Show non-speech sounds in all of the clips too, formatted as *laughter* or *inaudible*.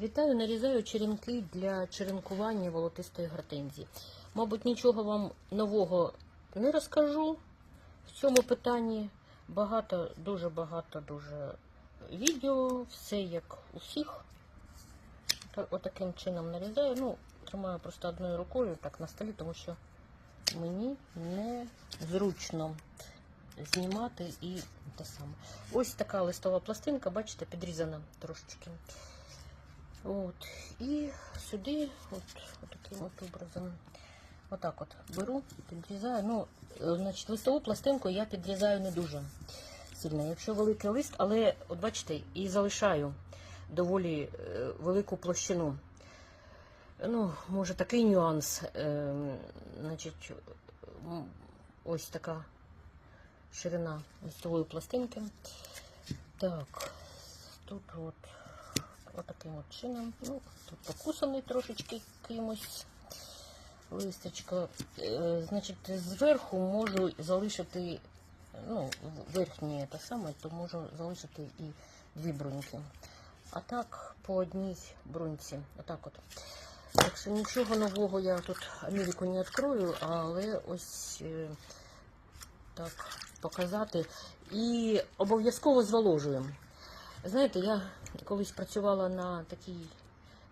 Вітаю, нарізаю черенки для черенкування волотистої гортензії. Мабуть, нічого вам нового не розкажу в цьому питанні. Багато, дуже багато, дуже відео, все як у всіх. Отаким чином нарізаю. Ну, тримаю просто одною рукою так на столі, тому що мені не зручно знімати і те саме. Ось така листова пластинка, бачите, підрізана трошечки. От. І сюди, от, от таким от образом, отак от беру, підрізаю. Ну, значить, листову пластинку я підрізаю не дуже сильно. Якщо великий лист, але от бачите, і залишаю доволі е, велику площину. Ну, може такий нюанс. Е, значить, ось така ширина листової пластинки. Так, тут от отаким от чином. Ну, тут покусаний трошечки кимось листочка. Е, значить, зверху можу залишити, ну, верхнє те саме, то можу залишити і дві бруньки. А так по одній бруньці. Отак от. Так що нічого нового я тут Америку не відкрою, але ось е, так показати. І обов'язково зволожуємо. Знаєте, я колись працювала на такій,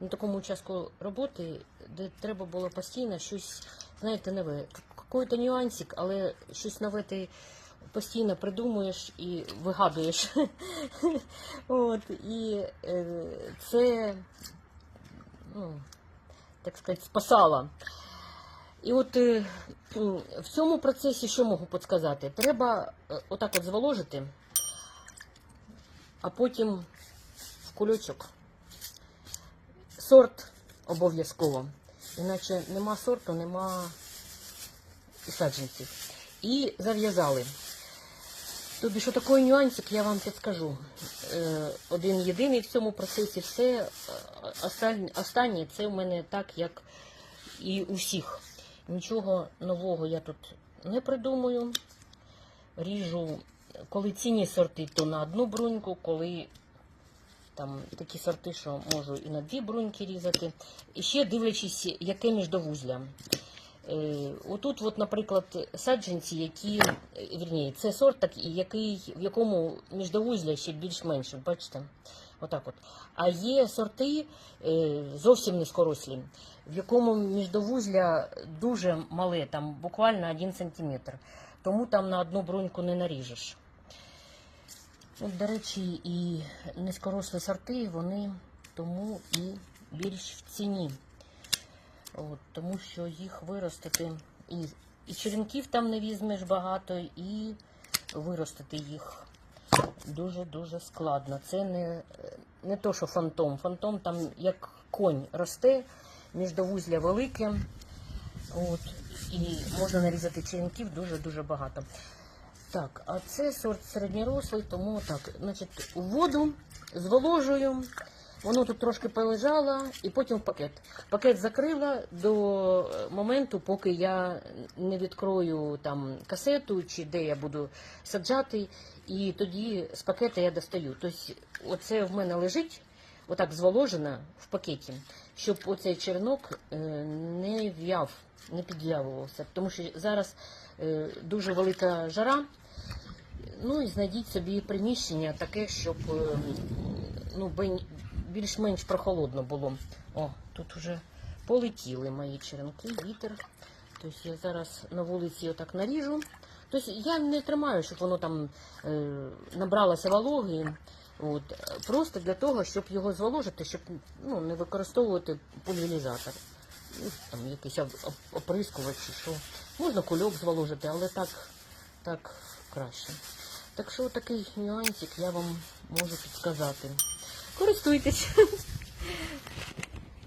на такому участку роботи, де треба було постійно щось, знаєте, нове. Какой-то нюансик, але щось нове ти постійно придумуєш і вигадуєш. *laughs* От, і е, це, ну, так сказати, спасало. І от е, в цьому процесі що можу підказати? Треба е, отак от зволожити, а потім в кульочок. Сорт обов'язково. Іначе нема сорту, нема саджанців. І зав'язали. Тобі, що такий нюансик, я вам підскажу. Е, Один єдиний в цьому процесі, все е, останнє це в мене так, як і у всіх. Нічого нового я тут не придумую. Ріжу, коли цінні сорти, то на одну бруньку, коли там такі сорти, що можу і на дві бруньки різати. І ще дивлячись, яке міждовузля. Е, Отут, от, наприклад, саджанці, які, е, вірні, це сорт, такий, який, в якому міждовузля ще більш-менш, от бачите, отак от. А є сорти е, зовсім низькорослі, в якому міждовузля дуже мале, там буквально 1 см. Тому там на одну бруньку не наріжеш. До речі, і низькорослі сорти, вони тому і більш в ціні. От, тому що їх виростити і, і черенків там не візьмеш багато, і виростити їх дуже-дуже складно. Це не, не то, що фантом. Фантом там як конь росте, міждовузля велике. От, і можна нарізати черенків дуже-дуже багато. Так, а це сорт середньорослий, тому так, значить, у воду зволожую. Воно тут трошки полежало і потім в пакет. Пакет закрила до моменту, поки я не відкрою там касету чи де я буду саджати, і тоді з пакета я достаю. Тобто, оце в мене лежить, отак зволожено в пакеті, щоб оцей черенок е, в'яв, не підв'явувався. Тому що зараз е, дуже велика жара. Ну і знайдіть собі приміщення таке, щоб е, ну, більш-менш прохолодно було. О, тут вже полетіли мої черенки, вітер. Тобто я зараз на вулиці отак наріжу. Тобто я не тримаю, щоб воно там е, набралося вологи. От, просто для того, щоб його зволожити, щоб ну, не використовувати пульверізатор. Там якийсь оп- оп- оприскувач чи що. Можна кульок зволожити, але так, так краще. Так що такий нюансик я вам можу підказати. Користуйтесь.